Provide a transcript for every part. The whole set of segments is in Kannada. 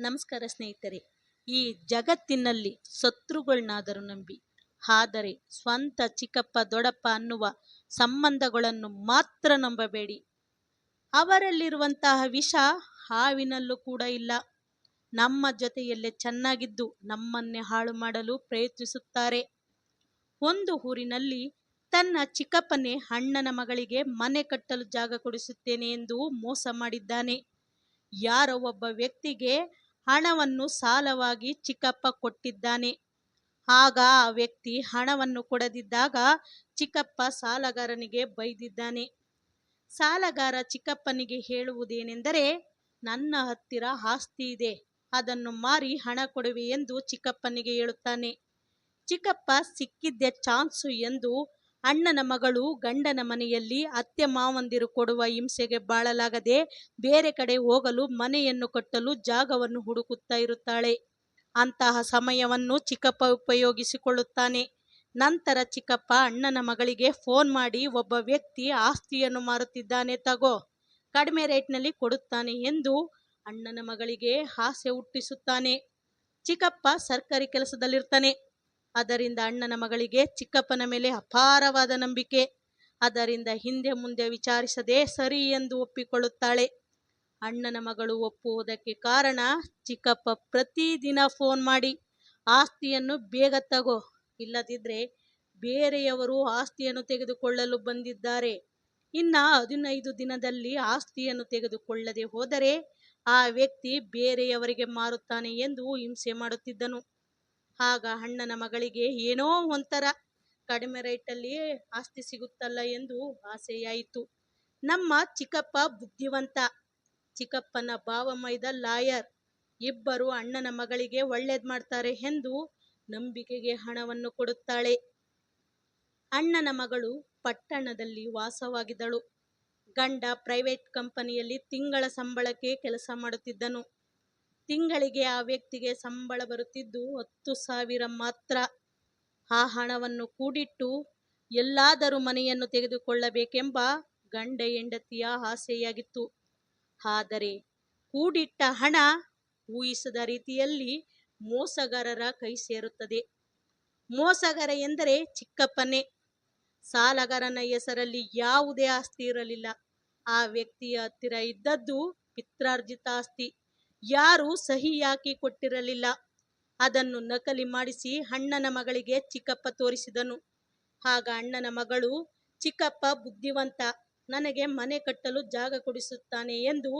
ನಮಸ್ಕಾರ ಸ್ನೇಹಿತರೆ. ಈ ಜಗತ್ತಿನಲ್ಲಿ ಶತ್ರುಗಳನ್ನಾದರೂ ನಂಬಿ, ಆದರೆ ಸ್ವಂತ ಚಿಕ್ಕಪ್ಪ, ದೊಡ್ಡಪ್ಪ ಅನ್ನುವ ಸಂಬಂಧಗಳನ್ನು ಮಾತ್ರ ನಂಬಬೇಡಿ. ಅವರಲ್ಲಿರುವಂತಹ ವಿಷ ಹಾವಿನಲ್ಲೂ ಕೂಡ ಇಲ್ಲ. ನಮ್ಮ ಜೊತೆಯಲ್ಲೇ ಚೆನ್ನಾಗಿದ್ದು ನಮ್ಮನ್ನೇ ಹಾಳು ಮಾಡಲು ಪ್ರಯತ್ನಿಸುತ್ತಾರೆ. ಒಂದು ಊರಿನಲ್ಲಿ ತನ್ನ ಚಿಕ್ಕಪ್ಪನೇ ಅಣ್ಣನ ಮಗಳಿಗೆ ಮನೆ ಕಟ್ಟಲು ಜಾಗ ಕೊಡಿಸುತ್ತೇನೆ ಎಂದು ಮೋಸ ಮಾಡಿದ್ದಾನೆ. ಯಾರೋ ಒಬ್ಬ ವ್ಯಕ್ತಿಗೆ ಹಣವನ್ನು ಸಾಲವಾಗಿ ಚಿಕ್ಕಪ್ಪ ಕೊಟ್ಟಿದ್ದಾನೆ. ಆಗ ಆ ವ್ಯಕ್ತಿ ಹಣವನ್ನು ಕೊಡದಿದ್ದಾಗ ಚಿಕ್ಕಪ್ಪ ಸಾಲಗಾರನಿಗೆ ಬೈದಿದ್ದಾನೆ. ಸಾಲಗಾರ ಚಿಕ್ಕಪ್ಪನಿಗೆ ಹೇಳುವುದೇನೆಂದರೆ, ನನ್ನ ಹತ್ತಿರ ಆಸ್ತಿ ಇದೆ, ಅದನ್ನು ಮಾರಿ ಹಣ ಕೊಡುವೆ ಎಂದು ಚಿಕ್ಕಪ್ಪನಿಗೆ ಹೇಳುತ್ತಾನೆ. ಚಿಕ್ಕಪ್ಪ ಸಿಕ್ಕಿದ್ದ ಚಾನ್ಸು ಎಂದು ಅಣ್ಣನ ಮಗಳು ಗಂಡನ ಮನೆಯಲ್ಲಿ ಅತ್ತೆ ಮಾವಂದಿರು ಕೊಡುವ ಹಿಂಸೆಗೆ ಬಾಳಲಾಗದೆ ಬೇರೆ ಕಡೆ ಹೋಗಲು ಮನೆಯನ್ನು ಕಟ್ಟಲು ಜಾಗವನ್ನು ಹುಡುಕುತ್ತಾ ಇರುತ್ತಾಳೆ. ಅಂತಹ ಸಮಯವನ್ನು ಚಿಕ್ಕಪ್ಪ ಉಪಯೋಗಿಸಿಕೊಳ್ಳುತ್ತಾನೆ. ನಂತರ ಚಿಕ್ಕಪ್ಪ ಅಣ್ಣನ ಮಗಳಿಗೆ ಫೋನ್ ಮಾಡಿ ಒಬ್ಬ ವ್ಯಕ್ತಿ ಆಸ್ತಿಯನ್ನು ಮಾರುತ್ತಿದ್ದಾನೆ, ತಗೋ, ಕಡಿಮೆ ರೇಟ್ನಲ್ಲಿ ಕೊಡುತ್ತಾನೆ ಎಂದು ಅಣ್ಣನ ಮಗಳಿಗೆ ಆಸೆ ಹುಟ್ಟಿಸುತ್ತಾನೆ. ಚಿಕ್ಕಪ್ಪ ಸರ್ಕಾರಿ ಕೆಲಸದಲ್ಲಿರ್ತಾನೆ. ಅದರಿಂದ ಅಣ್ಣನ ಮಗಳಿಗೆ ಚಿಕ್ಕಪ್ಪನ ಮೇಲೆ ಅಪಾರವಾದ ನಂಬಿಕೆ. ಅದರಿಂದ ಹಿಂದೆ ಮುಂದೆ ವಿಚಾರಿಸದೆ ಸರಿ ಎಂದು ಒಪ್ಪಿಕೊಳ್ಳುತ್ತಾಳೆ. ಅಣ್ಣನ ಮಗಳು ಒಪ್ಪುವುದಕ್ಕೆ ಕಾರಣ ಚಿಕ್ಕಪ್ಪ ಪ್ರತಿದಿನ ಫೋನ್ ಮಾಡಿ, ಆಸ್ತಿಯನ್ನು ಬೇಗ ತಗೋ. ಇಲ್ಲದಿದ್ದರೆ ಬೇರೆಯವರು ಆಸ್ತಿಯನ್ನು ತೆಗೆದುಕೊಳ್ಳಲು ಬಂದಿದ್ದಾರೆ. ಇನ್ನ ಹದಿನೈದು ದಿನದಲ್ಲಿ ಆಸ್ತಿಯನ್ನು ತೆಗೆದುಕೊಳ್ಳದೆ ಹೋದರೆ ಆ ವ್ಯಕ್ತಿ ಬೇರೆಯವರಿಗೆ ಮಾರುತ್ತಾನೆ ಎಂದು ಹಿಂಸೆ ಮಾಡುತ್ತಿದ್ದನು. ಆಗ ಅಣ್ಣನ ಮಗಳಿಗೆ ಏನೋ ಒಂಥರ ಕಡಿಮೆ ರೇಟಲ್ಲಿ ಆಸ್ತಿ ಸಿಗುತ್ತಲ್ಲ ಎಂದು ಆಸೆಯಾಯಿತು. ನಮ್ಮ ಚಿಕ್ಕಪ್ಪ ಬುದ್ಧಿವಂತ. ಚಿಕ್ಕಪ್ಪನ ಭಾವ ಮೈದ ಲಾಯರ್. ಇಬ್ಬರು ಅಣ್ಣನ ಮಗಳಿಗೆ ಒಳ್ಳೇದ್ ಮಾಡ್ತಾರೆ ಎಂದು ನಂಬಿಕೆಗೆ ಹಣವನ್ನು ಕೊಡುತ್ತಾಳೆ. ಅಣ್ಣನ ಮಗಳು ಪಟ್ಟಣದಲ್ಲಿ ವಾಸವಾಗಿದ್ದಳು. ಗಂಡ ಪ್ರೈವೇಟ್ ಕಂಪನಿಯಲ್ಲಿ ತಿಂಗಳ ಸಂಬಳಕ್ಕೆ ಕೆಲಸ ಮಾಡುತ್ತಿದ್ದನು. ತಿಂಗಳಿಗೆ ಆ ವ್ಯಕ್ತಿಗೆ ಸಂಬಳ ಬರುತ್ತಿದ್ದು ಹತ್ತು ಸಾವಿರ ಮಾತ್ರ. ಆ ಹಣವನ್ನು ಕೂಡಿಟ್ಟು ಎಲ್ಲಾದರೂ ಮನೆಯನ್ನು ತೆಗೆದುಕೊಳ್ಳಬೇಕೆಂಬ ಗಂಡ ಹೆಂಡತಿಯ ಆಸೆಯಾಗಿತ್ತು. ಆದರೆ ಕೂಡಿಟ್ಟ ಹಣ ಊಹಿಸದ ರೀತಿಯಲ್ಲಿ ಮೋಸಗಾರರ ಕೈ ಸೇರುತ್ತದೆ. ಮೋಸಗಾರ ಎಂದರೆ ಚಿಕ್ಕಪ್ಪನೇ. ಸಾಲಗಾರನ ಹೆಸರಲ್ಲಿ ಯಾವುದೇ ಆಸ್ತಿ ಇರಲಿಲ್ಲ. ಆ ವ್ಯಕ್ತಿಯ ಹತ್ತಿರ ಇದ್ದದ್ದು ಪಿತ್ರಾರ್ಜಿತ ಆಸ್ತಿ. ಯಾರು ಸಹಿ ಹಾಕಿ ಕೊಟ್ಟಿರಲಿಲ್ಲ? ಅದನ್ನು ನಕಲಿ ಮಾಡಿಸಿ ಅಣ್ಣನ ಮಗಳಿಗೆ ಚಿಕ್ಕಪ್ಪ ತೋರಿಸಿದನು. ಆಗ ಅಣ್ಣನ ಮಗಳು, ಚಿಕ್ಕಪ್ಪ ಬುದ್ಧಿವಂತ, ನನಗೆ ಮನೆ ಕಟ್ಟಲು ಜಾಗ ಕೊಡಿಸುತ್ತಾನೆ ಎಂದು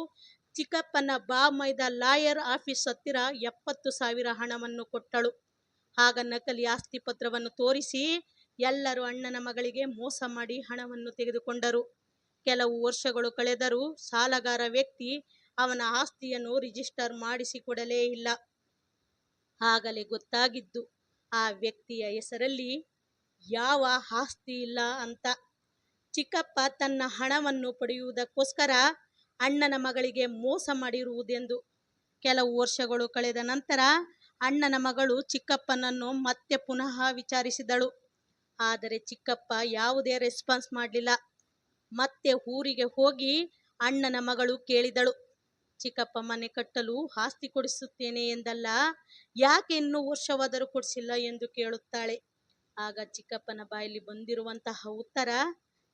ಚಿಕ್ಕಪ್ಪನ ಬಾಮೈದ ಲಾಯರ್ ಆಫೀಸ್ ಹತ್ತಿರ ಎಪ್ಪತ್ತು ಸಾವಿರ ಹಣವನ್ನು ಕೊಟ್ಟಳು. ಆಗ ನಕಲಿ ಆಸ್ತಿ ಪತ್ರವನ್ನು ತೋರಿಸಿ ಎಲ್ಲರೂ ಅಣ್ಣನ ಮಗಳಿಗೆ ಮೋಸ ಮಾಡಿ ಹಣವನ್ನು ತೆಗೆದುಕೊಂಡರು. ಕೆಲವು ವರ್ಷಗಳು ಕಳೆದರೂ ಸಾಲಗಾರ ವ್ಯಕ್ತಿ ಅವನ ಆಸ್ತಿಯನ್ನು ರಿಜಿಸ್ಟರ್ ಮಾಡಿಸಿಕೊಡಲೇ ಇಲ್ಲ. ಆಗಲೇ ಗೊತ್ತಾಗಿದ್ದು, ಆ ವ್ಯಕ್ತಿಯ ಹೆಸರಲ್ಲಿ ಯಾವ ಆಸ್ತಿ ಇಲ್ಲ ಅಂತ. ಚಿಕ್ಕಪ್ಪ ತನ್ನ ಹಣವನ್ನು ಪಡೆಯುವುದಕ್ಕೋಸ್ಕರ ಅಣ್ಣನ ಮಗಳಿಗೆ ಮೋಸ ಮಾಡಿರುವುದೆಂದು. ಕೆಲವು ವರ್ಷಗಳು ಕಳೆದ ನಂತರ ಅಣ್ಣನ ಮಗಳು ಚಿಕ್ಕಪ್ಪನನ್ನು ಮತ್ತೆ ಪುನಃ ವಿಚಾರಿಸಿದಳು. ಆದರೆ ಚಿಕ್ಕಪ್ಪ ಯಾವುದೇ ರೆಸ್ಪಾನ್ಸ್ ಮಾಡಲಿಲ್ಲ. ಮತ್ತೆ ಊರಿಗೆ ಹೋಗಿ ಅಣ್ಣನ ಮಗಳು ಕೇಳಿದಳು. ಚಿಕ್ಕಪ್ಪ ಮನೆ ಕಟ್ಟಲು ಆಸ್ತಿ ಕೊಡಿಸುತ್ತೇನೆ ಎಂದಲ್ಲ, ಯಾಕೆ ಇನ್ನೂ ವರ್ಷವಾದರೂ ಕೊಡಿಸಿಲ್ಲ ಎಂದು ಕೇಳುತ್ತಾಳೆ. ಆಗ ಚಿಕ್ಕಪ್ಪನ ಬಾಯಲ್ಲಿ ಬಂದಿರುವಂತಹ ಉತ್ತರ,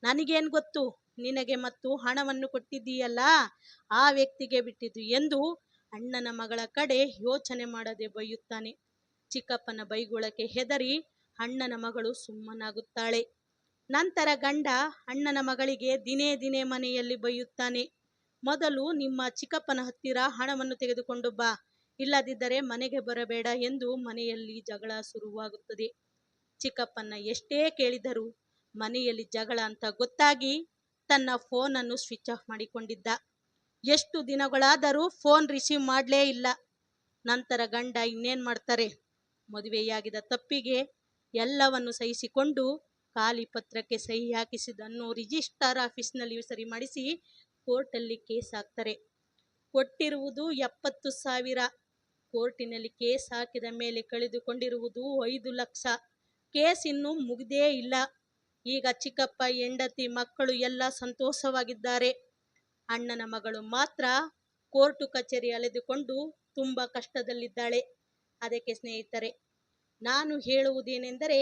ನನಗೇನು ಗೊತ್ತು? ನಿನಗೆ ಮತ್ತು ಹಣವನ್ನು ಕೊಟ್ಟಿದ್ದೀಯಲ್ಲ, ಆ ವ್ಯಕ್ತಿಗೆ ಬಿಟ್ಟಿದ್ದು ಎಂದು ಅಣ್ಣನ ಮಗಳ ಕಡೆ ಯೋಚನೆ ಮಾಡದೆ ಬೈಯುತ್ತಾನೆ. ಚಿಕ್ಕಪ್ಪನ ಬೈಗುಳಕ್ಕೆ ಹೆದರಿ ಅಣ್ಣನ ಮಗಳು ಸುಮ್ಮನಾಗುತ್ತಾಳೆ. ನಂತರ ಗಂಡ ಅಣ್ಣನ ಮಗಳಿಗೆ ದಿನೇ ದಿನೇ ಮನೆಯಲ್ಲಿ ಬೈಯುತ್ತಾನೆ. ಮೊದಲು ನಿಮ್ಮ ಚಿಕ್ಕಪ್ಪನ ಹತ್ತಿರ ಹಣವನ್ನು ತೆಗೆದುಕೊಂಡು ಬಾ. ಇಲ್ಲದಿದ್ದರೆ ಮನೆಗೆ ಬರಬೇಡ ಎಂದು ಮನೆಯಲ್ಲಿ ಜಗಳ ಶುರುವಾಗುತ್ತದೆ. ಚಿಕ್ಕಪ್ಪನ ಎಷ್ಟೇ ಕೇಳಿದರೂ ಮನೆಯಲ್ಲಿ ಜಗಳ ಅಂತ ಗೊತ್ತಾಗಿ ತನ್ನ ಫೋನನ್ನು ಸ್ವಿಚ್ ಆಫ್ ಮಾಡಿಕೊಂಡಿದ್ದ. ಎಷ್ಟು ದಿನಗಳಾದರೂ ಫೋನ್ ರಿಸೀವ್ ಮಾಡಲೇ ಇಲ್ಲ. ನಂತರ ಗಂಡ ಇನ್ನೇನು ಮಾಡ್ತಾರೆ? ಮದುವೆಯಾಗಿದ ತಪ್ಪಿಗೆ ಎಲ್ಲವನ್ನು ಸಹಿಸಿಕೊಂಡು ಖಾಲಿ ಪತ್ರಕ್ಕೆ ಸಹಿ ಹಾಕಿಸಿದ್ದನ್ನು ರಿಜಿಸ್ಟ್ರಾರ್ ಆಫೀಸ್ನಲ್ಲಿ ಸರಿ ಮಾಡಿಸಿ ಕೋರ್ಟಲ್ಲಿ ಕೇಸ್ ಹಾಕ್ತಾರೆ. ಕೊಟ್ಟಿರುವುದು ಎಪ್ಪತ್ತು ಸಾವಿರ. ಕೋರ್ಟಿನಲ್ಲಿ ಕೇಸ್ ಹಾಕಿದ ಮೇಲೆ ಕಳೆದುಕೊಂಡಿರುವುದು ಐದು ಲಕ್ಷ. ಕೇಸ್ ಇನ್ನೂ ಮುಗಿದೇ ಇಲ್ಲ. ಈಗ ಚಿಕ್ಕಪ್ಪ, ಹೆಂಡತಿ, ಮಕ್ಕಳು ಎಲ್ಲ ಸಂತೋಷವಾಗಿದ್ದಾರೆ. ಅಣ್ಣನ ಮಗಳು ಮಾತ್ರ ಕೋರ್ಟು ಕಚೇರಿ ಅಲೆದುಕೊಂಡು ತುಂಬ ಕಷ್ಟದಲ್ಲಿದ್ದಾಳೆ. ಅದಕ್ಕೆ ಸ್ನೇಹಿತರೆ, ನಾನು ಹೇಳುವುದೇನೆಂದರೆ,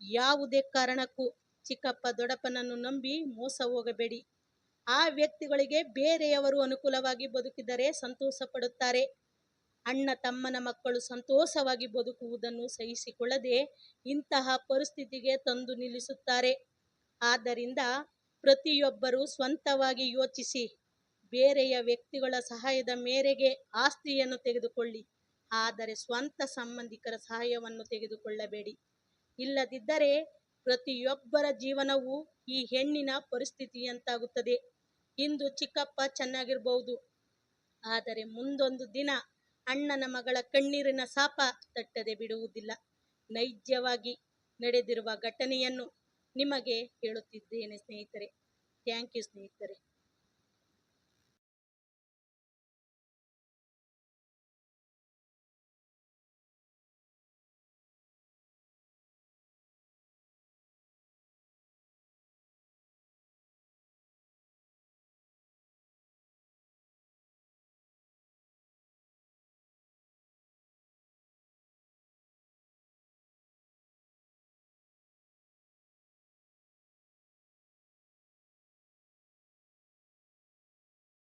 ಯಾವುದೇ ಕಾರಣಕ್ಕೂ ಚಿಕ್ಕಪ್ಪ ದೊಡ್ಡಪ್ಪನನ್ನು ನಂಬಿ ಮೋಸ ಹೋಗಬೇಡಿ. ಆ ವ್ಯಕ್ತಿಗಳಿಗೆ ಬೇರೆಯವರು ಅನುಕೂಲವಾಗಿ ಬದುಕಿದರೆ ಸಂತೋಷ ಪಡುತ್ತಾರೆ ಅಣ್ಣ ತಮ್ಮನ ಮಕ್ಕಳು ಸಂತೋಷವಾಗಿ ಬದುಕುವುದನ್ನು ಸಹಿಸಿಕೊಳ್ಳದೆ ಇಂತಹ ಪರಿಸ್ಥಿತಿಗೆ ತಂದು ನಿಲ್ಲಿಸುತ್ತಾರೆ. ಆದ್ದರಿಂದ ಪ್ರತಿಯೊಬ್ಬರು ಸ್ವಂತವಾಗಿ ಯೋಚಿಸಿ, ಬೇರೆಯ ವ್ಯಕ್ತಿಗಳ ಸಹಾಯದ ಮೇರೆಗೆ ಆಸ್ತಿಯನ್ನು ತೆಗೆದುಕೊಳ್ಳಿ, ಆದರೆ ಸ್ವಂತ ಸಂಬಂಧಿಕರ ಸಹಾಯವನ್ನು ತೆಗೆದುಕೊಳ್ಳಬೇಡಿ. ಇಲ್ಲದಿದ್ದರೆ ಪ್ರತಿಯೊಬ್ಬರ ಜೀವನವು ಈ ಹೆಣ್ಣಿನ ಪರಿಸ್ಥಿತಿಯಂತಾಗುತ್ತದೆ. ಇಂದು ಚಿಕ್ಕಪ್ಪ ಚೆನ್ನಾಗಿರ್ಬಹುದು ಆದರೆ ಮುಂದೊಂದು ದಿನ ಅಣ್ಣನ ಮಗಳ ಕಣ್ಣೀರಿನ ಸಾಪ ತಟ್ಟದೆ ಬಿಡುವುದಿಲ್ಲ. ನೈಜವಾಗಿ ನಡೆದಿರುವ ಘಟನೆಯನ್ನು ನಿಮಗೆ ಹೇಳುತ್ತಿದ್ದೇನೆ ಸ್ನೇಹಿತರೆ. ಥ್ಯಾಂಕ್ ಯು ಸ್ನೇಹಿತರೆ.